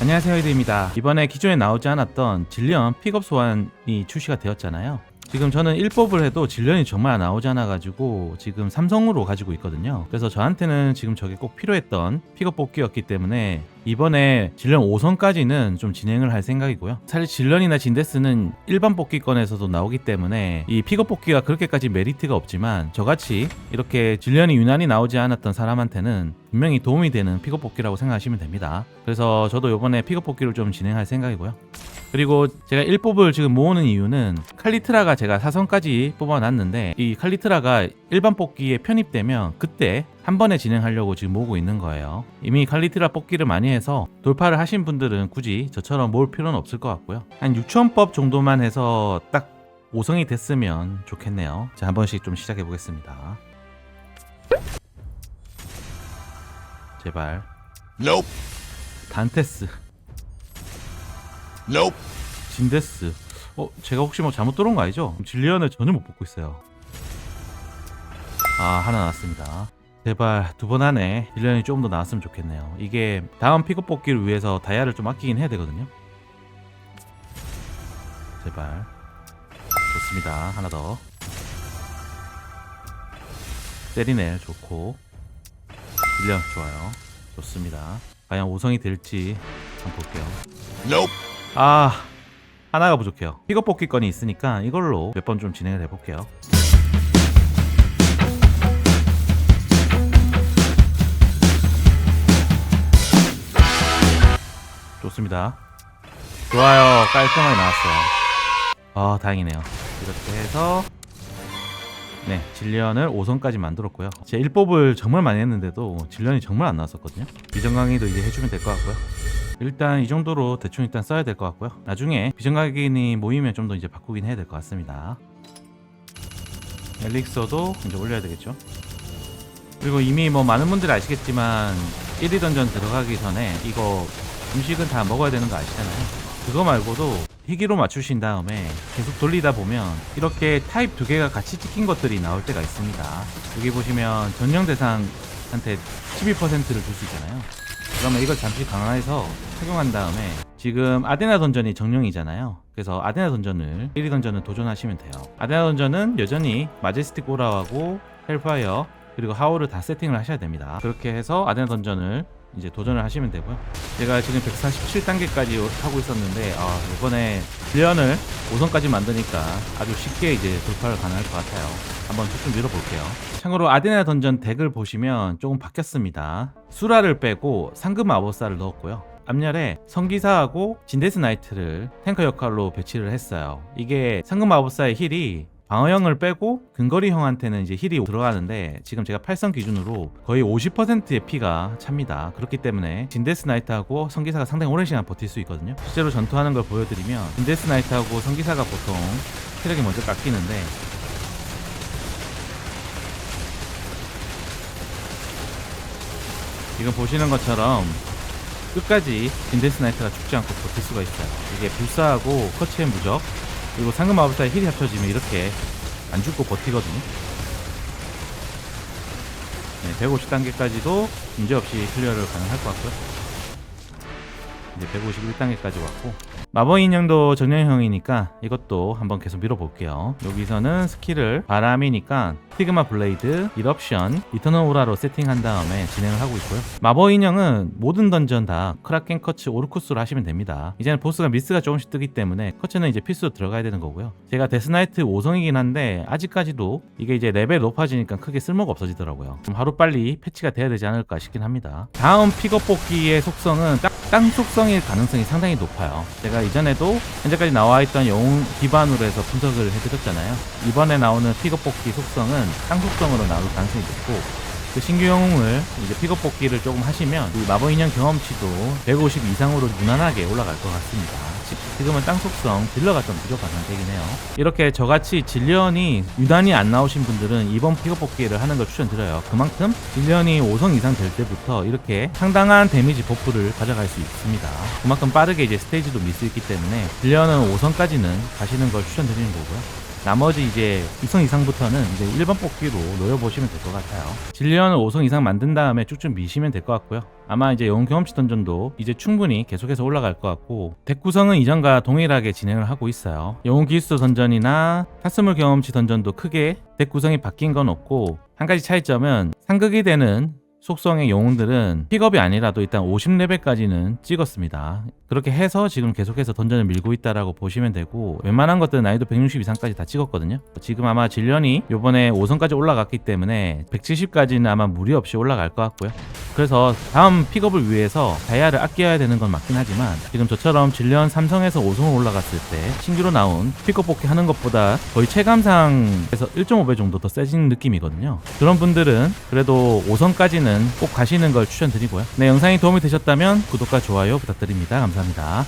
안녕하세요 히드입니다. 이번에 기존에 나오지 않았던 질련 픽업 소환이 출시가 되었잖아요. 지금 저는 1법을 해도 질련이 정말 나오지 않아 가지고 지금 삼성으로 가지고 있거든요. 그래서 저한테는 지금 저게 꼭 필요했던 픽업 뽑기였기 때문에 이번에 질련 5선까지는 좀 진행을 할 생각이고요. 사실 질련이나 진데스는 일반 뽑기권에서도 나오기 때문에 이 픽업 뽑기가 그렇게까지 메리트가 없지만 저같이 이렇게 질련이 유난히 나오지 않았던 사람한테는 분명히 도움이 되는 픽업 뽑기라고 생각하시면 됩니다. 그래서 저도 이번에 픽업 뽑기를 좀 진행할 생각이고요 그리고 제가 1뽑을 지금 모으는 이유는 칼리트라가 제가 4선까지 뽑아놨는데 이 칼리트라가 일반 뽑기에 편입되면 그때 한 번에 진행하려고 지금 모으고 있는 거예요. 이미 칼리트라 뽑기를 많이 해서 돌파를 하신 분들은 굳이 저처럼 모을 필요는 없을 것 같고요. 한 6천법 정도만 해서 딱 5성이 됐으면 좋겠네요. 자, 한 번씩 좀 시작해 보겠습니다. 제발. Nope. 단테스. Nope. 진데스. 어, 제가 혹시 뭐 잘못 들어온 거 아니죠? 질리언을 전혀 못 뽑고 있어요. 아, 하나 나왔습니다. 제발 두 번 안에 질리언이 조금 더 나왔으면 좋겠네요. 이게 다음 픽업 뽑기를 위해서 다이아를 좀 아끼긴 해야 되거든요. 제발. 좋습니다. 하나 더. 세리넬 좋고. 질리언 좋아요. 좋습니다. 과연 5성이 될지 한번 볼게요. Nope. 아 하나가 부족해요. 픽업 뽑기 건이 있으니까 이걸로 몇 번 좀 진행을 해볼게요. 좋습니다. 좋아요. 깔끔하게 나왔어요. 아 다행이네요. 이렇게 해서 네 질련을 5선까지 만들었고요. 제 1뽑을 정말 많이 했는데도 질련이 정말 안 나왔었거든요. 비전 강의도 이제 해주면 될 것 같고요 일단 이 정도로 대충 일단 써야 될 것 같고요. 나중에 비전각인이 모이면 좀 더 이제 바꾸긴 해야 될 것 같습니다. 엘릭서도 이제 올려야 되겠죠. 그리고 이미 뭐 많은 분들이 아시겠지만 1위 던전 들어가기 전에 이거 음식은 다 먹어야 되는 거 아시잖아요. 그거 말고도 희귀로 맞추신 다음에 계속 돌리다 보면 이렇게 타입 두 개가 같이 찍힌 것들이 나올 때가 있습니다. 여기 보시면 전령 대상한테 12%를 줄 수 있잖아요. 그러면 이걸 잠시 강화해서 착용한 다음에 지금 아데나 던전이 정령이잖아요. 그래서 아데나 던전을 1위 던전을 도전하시면 돼요. 아데나 던전은 여전히 마제스틱 오라하고 헬파이어 그리고 하오를 다 세팅을 하셔야 됩니다. 그렇게 해서 아데나 던전을 이제 도전을 하시면 되고요. 제가 지금 147단계까지 하고 있었는데 아, 이번에 1년을 5선까지 만드니까 아주 쉽게 이제 돌파를 가능할 것 같아요. 한번 쭉쭉 밀어볼게요. 참고로 아데나 던전 덱을 보시면 조금 바뀌었습니다. 수라를 빼고 상급 마법사를 넣었고요. 앞열에 성기사하고 진데스 나이트를 탱커 역할로 배치를 했어요. 이게 상급 마법사의 힐이 방어형을 빼고 근거리형한테는 이제 힐이 들어가는데 지금 제가 8성 기준으로 거의 50%의 피가 찹니다. 그렇기 때문에 진데스 나이트하고 성기사가 상당히 오랜 시간 버틸 수 있거든요. 실제로 전투하는 걸 보여드리면 진데스 나이트하고 성기사가 보통 체력이 먼저 깎이는데 지금 보시는 것처럼 끝까지 진데스 나이트가 죽지 않고 버틸 수가 있어요. 이게 불사하고 커치의 무적 그리고 상금 마법사의 힐이 합쳐지면 이렇게 안 죽고 버티거든요. 네, 150단계까지도 문제없이 클리어를 가능할 것 같고요. 이제 151단계까지 왔고 마법 인형도 전형형이니까 이것도 한번 계속 밀어볼게요. 여기서는 스킬을 바람이니까 티그마 블레이드, 이럽션, 이터널 오라로 세팅한 다음에 진행을 하고 있고요. 마법 인형은 모든 던전 다 크라켄 커츠 오르쿠스로 하시면 됩니다. 이제는 보스가 미스가 조금씩 뜨기 때문에 커츠는 이제 필수로 들어가야 되는 거고요. 제가 데스나이트 5성이긴 한데 아직까지도 이게 이제 레벨 높아지니까 크게 쓸모가 없어지더라고요. 좀 하루 빨리 패치가 돼야 되지 않을까 싶긴 합니다. 다음 픽업 뽑기의 속성은 땅, 땅 속성일 가능성이 상당히 높아요. 제가 이전에도 현재까지 나와 있던 영웅 기반으로 해서 분석을 해드렸잖아요. 이번에 나오는 픽업 뽑기 속성은 땅 속성으로 나올 가능성이 높고 그 신규 영웅을 이제 픽업 뽑기를 조금 하시면 이 마법 인형 경험치도 150 이상으로 무난하게 올라갈 것 같습니다. 지- 지금은 땅 속성 딜러가 좀 부족한 상태이긴 해요. 이렇게 저같이 질련이 유난히 안 나오신 분들은 이번 픽업 뽑기를 하는 걸 추천드려요. 그만큼 질련이 5성 이상 될 때부터 이렇게 상당한 데미지 버프를 가져갈 수 있습니다. 그만큼 빠르게 이제 스테이지도 밀 수 있기 때문에 질련은 5성까지는 가시는 걸 추천드리는 거고요. 나머지 이제 2성 이상부터는 이제 일반 뽑기로 놓여보시면 될 것 같아요. 질리언을 5성 이상 만든 다음에 쭉쭉 미시면 될 것 같고요. 아마 이제 영웅 경험치 던전도 이제 충분히 계속해서 올라갈 것 같고 덱 구성은 이전과 동일하게 진행을 하고 있어요. 영웅 기수 던전이나 타스물 경험치 던전도 크게 덱 구성이 바뀐 건 없고 한 가지 차이점은 상극이 되는 속성의 영웅들은 픽업이 아니라도 일단 50레벨까지는 찍었습니다. 그렇게 해서 지금 계속해서 던전을 밀고 있다라고 보시면 되고 웬만한 것들은 난이도 160 이상까지 다 찍었거든요. 지금 아마 질련이 요번에 5성까지 올라갔기 때문에 170까지는 아마 무리 없이 올라갈 것 같고요. 그래서 다음 픽업을 위해서 다이아를 아껴야 되는 건 맞긴 하지만 지금 저처럼 질련 3성에서 5성을 올라갔을 때 신규로 나온 픽업 뽑기 하는 것보다 거의 체감상에서 1.5배 정도 더 세진 느낌이거든요. 그런 분들은 그래도 5성까지는 꼭 가시는 걸 추천드리고요. 네, 영상이 도움이 되셨다면 구독과 좋아요 부탁드립니다. 감사합니다.